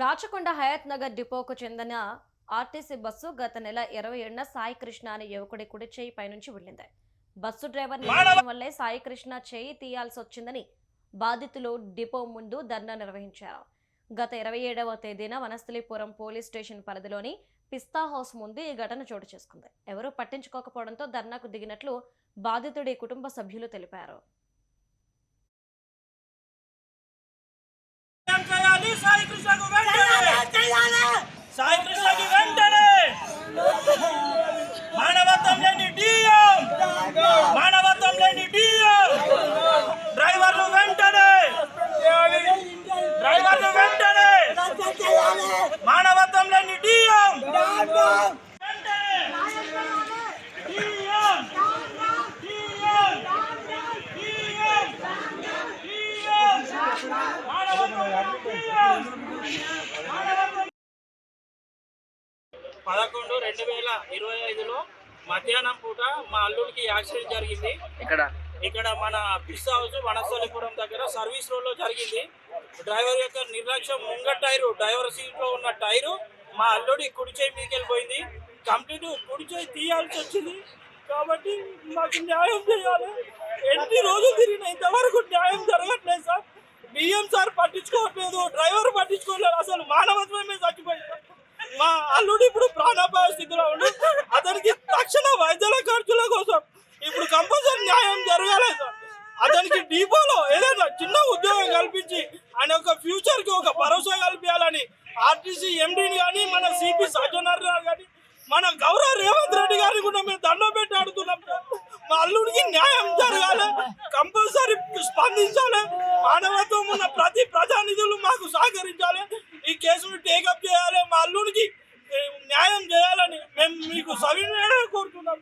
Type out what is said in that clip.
రాచకొండ హయాత్ నగర్ డిపోకు చెందిన RTC bus గత నెల ఇరవై ఏడున సాయి కృష్ణ అనే యువకుడి కుడి చేయి పైనుంచి వెళ్ళింది బస్సు డ్రైవర్ నిర్లక్ష్యం వల్లే సాయి కృష్ణ చేయి తీయాల్సి వచ్చిందని బాధితులు డిపో ముందు ధర్నా నిర్వహించారు. గత ఇరవై ఏడవ తేదీన వనస్థలిపురం పోలీస్ స్టేషన్ పరిధిలోని పిస్తా హౌస్ ముందు ఈ ఘటన చోటు చేసుకుంది. ఎవరూ పట్టించుకోకపోవడంతో ధర్నాకు దిగినట్లు బాధితుడి కుటుంబ సభ్యులు తెలిపారు. సాయి కృష్ణకు పదకొండు రెండు వేల ఇరవై ఐదులో మధ్యాహ్నం పూట మా అల్లుడికి యాక్సిడెంట్ జరిగింది. ఇక్కడ ఇక్కడ మన పిస్ హౌస్ వనస్థలిపురం దగ్గర సర్వీస్ రోడ్లో జరిగింది. డ్రైవర్ యొక్క నిర్లక్ష్యం ముంగ టైరు డ్రైవర్ సీట్లో ఉన్న టైరు మా అల్లుడి కుడి చేయి మీదకి వెళ్ళిపోయింది. కంప్లీట్ కుడి చేయి తీయాల్సి వచ్చింది. కాబట్టి మాకు న్యాయం చేయాలి. ఎన్ని రోజులు తిరిగిన ఇంతవరకు న్యాయం జరగట్లేదు సార్. బియ్యం సార్ పట్టించుకోవట్లేదు. డ్రైవర్ పట్టించుకోలేదు అసలు మానవత్వమే చచ్చిపోయింది. మా అల్లుడు ఇప్పుడు ప్రాణాపాయ స్థితిలో ఉండు. అతనికి తక్షణ వైద్యుల ఖర్చుల కోసం ఇప్పుడు కంపల్సరీ న్యాయం జరగాలి సార్. అతనికి డిపోలో ఏదైనా చిన్న ఉద్యోగం కల్పించి ఆయన ఒక ఫ్యూచర్కి ఒక భరోసా కల్పించాలని ఆర్టీసీ ఎండీని కానీ మన సిపి సత్యనారాయణ కానీ మన గౌరవ రేవంత్ రెడ్డి గారిని కూడా మేము దండం పెట్టి ఆడుతున్నాం మా అల్లుడికి న్యాయం జరగాలి కంపల్సరీ స్పందించాలి. మానవత్వం ఉన్న ప్రతి ప్రజానిధులు మాకు సహకరించాలి. ఈ కేసును టేకప్ నటుడికి న్యాయం చేయాలని మేము మీకు సవినయంగా కోరుతున్నాం.